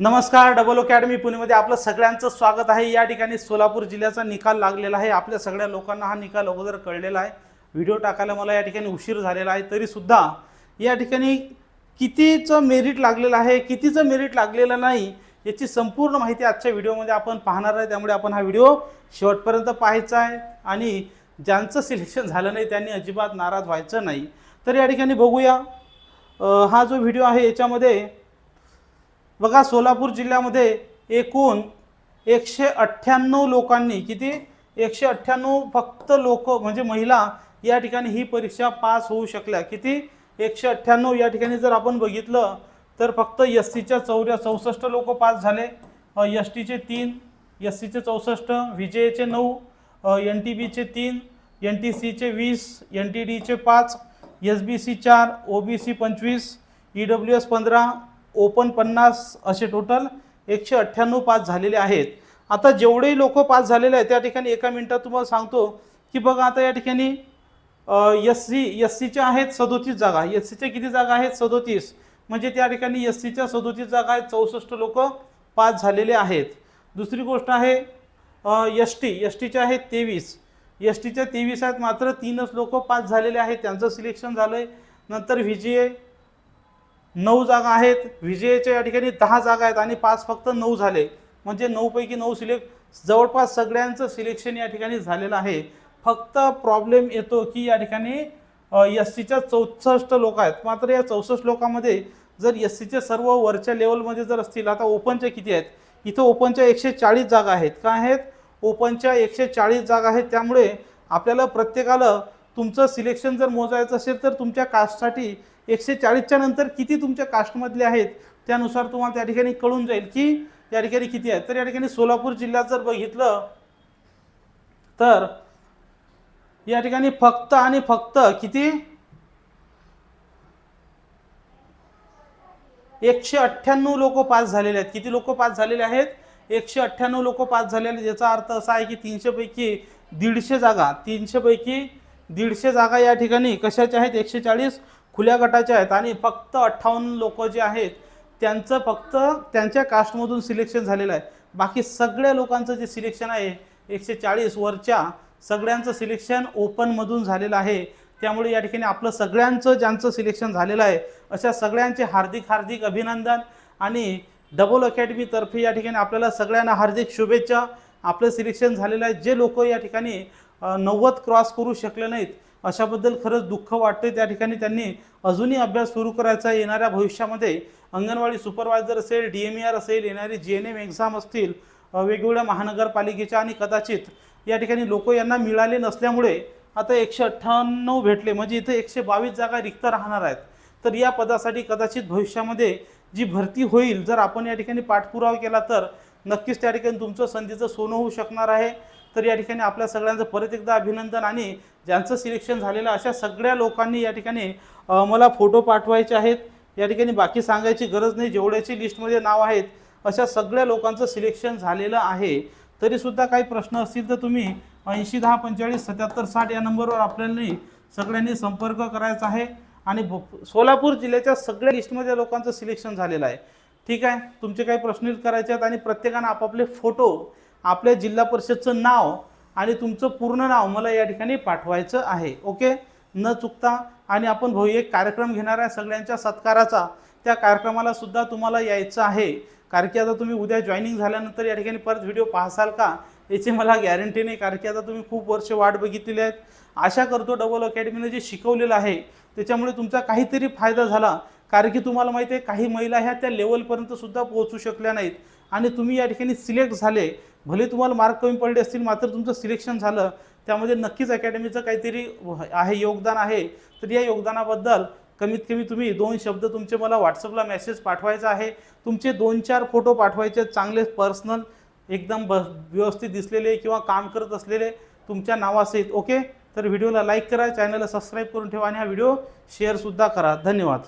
नमस्कार double academy पुणेमध्ये आपलं सगळ्यांचं स्वागत आहे. या ठिकाणी सोलापूर जिल्ह्याचा निकाल लागलेला आहे. आपल्या सगळ्या लोकांना हा निकाल अगोदर कळलेला आहे. व्हिडिओ टाकायला मला या ठिकाणी उशीर झालेला आहे. तरीसुद्धा या ठिकाणी कितीचं मेरिट लागलेलं आहे कितीचं मेरिट लागलेलं नाही याची संपूर्ण माहिती आजच्या व्हिडिओमध्ये आपण पाहणार आहे. त्यामुळे आपण हा व्हिडिओ शेवटपर्यंत पाहायचा आहे आणि ज्यांचं सिलेक्शन झालं नाही त्यांनी अजिबात नाराज व्हायचं नाही. तर या ठिकाणी बघूया. हा जो व्हिडिओ आहे याच्यामध्ये बघा सोलापूर जिल्ह्यामध्ये एकूण एकशे अठ्ठ्याण्णव लोकांनी किती? एकशे अठ्ठ्याण्णव फक्त लोक म्हणजे महिला या ठिकाणी ही परीक्षा पास होऊ शकल्या. किती? एकशे अठ्ठ्याण्णव या ठिकाणी जर आपण बघितलं तर फक्त एस सीच्या चौऱ्या चौसष्ट लोक पास झाले. एस टीचे तीन एस सीचे चौसष्ट व्ही जे एचे नऊ एन टी बीचे तीन एन टी सीचे वीस एन टी डीचे पाच एस बी सी चार ओ बी सी पंचवीस ई डब्ल्यू एस पंधरा ओपन पन्नास असे टोटल एकशे अठ्ठ्याण्णव पास झालेले आहेत. आता जेवढेही लोक पास झालेले आहेत त्या ठिकाणी एका मिनटात तुम्हाला सांगतो की बघा आता या ठिकाणी एस सी एस सीच्या आहेत सदोतीस जागा. एस सीच्या किती जागा आहेत? सदोतीस. म्हणजे त्या ठिकाणी एस सीच्या सदोतीस जागा आहेत चौसष्ट लोक पास झालेले आहेत. दुसरी गोष्ट आहे एस टी एस टीच्या आहेत तेवीस. एस टीच्या तेवीस आहेत मात्र तीनच लोक पास झालेले आहेत. त्यांचं सिलेक्शन झालं आहे नंतर व्ही जी ए नऊ जागा आहेत. विजयच्या या ठिकाणी दहा जागा आहेत आणि पाच फक्त नऊ झाले. म्हणजे नऊपैकी नऊ सिलेक्ट जवळपास सगळ्यांचं सिलेक्शन या ठिकाणी झालेलं आहे. फक्त प्रॉब्लेम येतो की या ठिकाणी एस सीच्या चौसष्ट लोक आहेत. मात्र या चौसष्ट लोकांमध्ये जर एस सीचे सर्व वरच्या लेवलमध्ये जर असतील आता ओपनच्या किती आहेत? इथं ओपनच्या एकशे चाळीस जागा आहेत. काय आहेत? ओपनच्या एकशे चाळीस जागा आहेत. त्यामुळे आपल्याला प्रत्येकाला तुमचं सिलेक्शन जर मोजायचं असेल तर तुमच्या कास्टसाठी एकशे चाळीसच्या नंतर किती तुमच्या कास्टमधले आहेत त्यानुसार तुम्हाला त्या ठिकाणी कळून जाईल की या ठिकाणी किती आहेत. तर या ठिकाणी सोलापूर जिल्ह्यात जर बघितलं तर या ठिकाणी फक्त आणि फक्त किती? एकशे अठ्ठ्याण्णव लोक पास झालेले आहेत. किती लोक पास झालेले आहेत? एकशे अठ्ठ्याण्णव लोक पास झालेले आहेत याचा अर्थ असा आहे की तीनशे पैकी दीडशे जागा तीनशे पैकी दीडशे जागा या ठिकाणी कशाच्या आहेत? एकशे चाळीस खुल्या गटाच्या आहेत आणि फक्त अठ्ठावन्न लोक जे आहेत त्यांचं फक्त त्यांच्या कास्टमधून सिलेक्शन झालेलं आहे. बाकी सगळ्या लोकांचं जे सिलेक्शन आहे एकशे चाळीस वरच्या सगळ्यांचं सिलेक्शन ओपनमधून झालेलं आहे. त्यामुळे या ठिकाणी आपलं सगळ्यांचं ज्यांचं सिलेक्शन झालेलं आहे अशा सगळ्यांचे हार्दिक हार्दिक अभिनंदन आणि डबल अकॅडमीतर्फे या ठिकाणी आपल्याला सगळ्यांना हार्दिक शुभेच्छा. आपलं सिलेक्शन झालेलं आहे. जे लोक या ठिकाणी नव्वद क्रॉस करू शकले नाहीत अशाबद्दल खरंच दुःख वाटते त्या ठिकाणी. त्यांनी अजूनही अभ्यास सुरू करायचा येणाऱ्या भविष्यामध्ये अंगणवाडी सुपरवायझर असेल डी एम ई आर असेल येणारी जी एन एम एक्झाम असतील वेगवेगळ्या महानगरपालिकेच्या आणि कदाचित या ठिकाणी लोक यांना मिळाले नसल्यामुळे आता एकशे अठ्ठ्याण्णव भेटले. म्हणजे इथे एकशे बावीस जागा रिक्त राहणार आहेत. तर या पदासाठी कदाचित भविष्यामध्ये जी भरती होईल जर आपण या ठिकाणी पाठपुरावा केला तर नक्कीच त्या ठिकाणी तुमचं संधीचं सोनं होऊ शकणार आहे. तर या ठिकाणी आपल्या सगळ्यांचं परत एकदा अभिनंदन आणि ज्यांचं सिलेक्शन झालेलं अशा सगळ्या लोकांनी या ठिकाणी मला फोटो पाठवायचे आहेत. या ठिकाणी बाकी सांगायची गरज नाही जेवढ्याची लिस्टमध्ये नाव आहेत अशा सगळ्या लोकांचं सिलेक्शन झालेलं आहे. तरीसुद्धा काही प्रश्न असतील तर तुम्ही ऐंशी दहा पंचेचाळीस सत्याहत्तर साठ या नंबरवर आपल्याला सगळ्यांनी संपर्क करायचा आहे. आणि सोलापूर जिल्ह्याच्या सगळ्या लिस्टमध्ये लोकांचं सिलेक्शन झालेलं आहे. ठीक आहे? तुमचे काही प्रश्न करायचे आहेत आणि प्रत्येकानं आपापले फोटो आपल्या जिल्हा परिषदचं नाव आणि तुमचं पूर्ण नाव मला या ठिकाणी पाठवायचं आहे. ओके? न चुकता आणि आपण भाऊ एक कार्यक्रम घेणार आहे सगळ्यांच्या सत्काराचा. त्या कार्यक्रमाला सुद्धा तुम्हाला यायचं आहे. कारण की आता तुम्ही उद्या जॉईनिंग झाल्यानंतर या ठिकाणी परत व्हिडिओ पाहसाल का? याची मला गॅरंटी नाही. कारण की आता तुम्ही खूप वर्ष वाट बघितलेली आहेत. आशा करतो डबल अकॅडमीने जे शिकवलेलं आहे त्याच्यामुळे तुमचा काहीतरी फायदा झाला. कारण की तुम्हाला माहिती आहे काही महिला ह्या त्या लेवलपर्यंत सुद्धा पोहोचू शकल्या नाहीत. आणि तुम्ही या ठिकाणी सिलेक्ट झाले. भले तुम्हाला मार्क कमी पडले असतील मात्र तुमचं सिलेक्शन झालं त्यामध्ये नक्कीच अकॅडमीचं काहीतरी आहे योगदान आहे. तर या योगदानाबद्दल कमीत कमी तुम्ही दोन शब्द तुमचे मला व्हॉट्सअपला मेसेज पाठवायचा आहे. तुमचे दोन चार फोटो पाठवायचे आहेत, चांगले पर्सनल एकदम ब व्यवस्थित दिसलेले किंवा काम करत असलेले तुमच्या नावासहित. ओके तर व्हिडिओला लाईक करा चॅनलला सबस्क्राईब करून ठेवा आणि हा व्हिडिओ शेअरसुद्धा करा. धन्यवाद.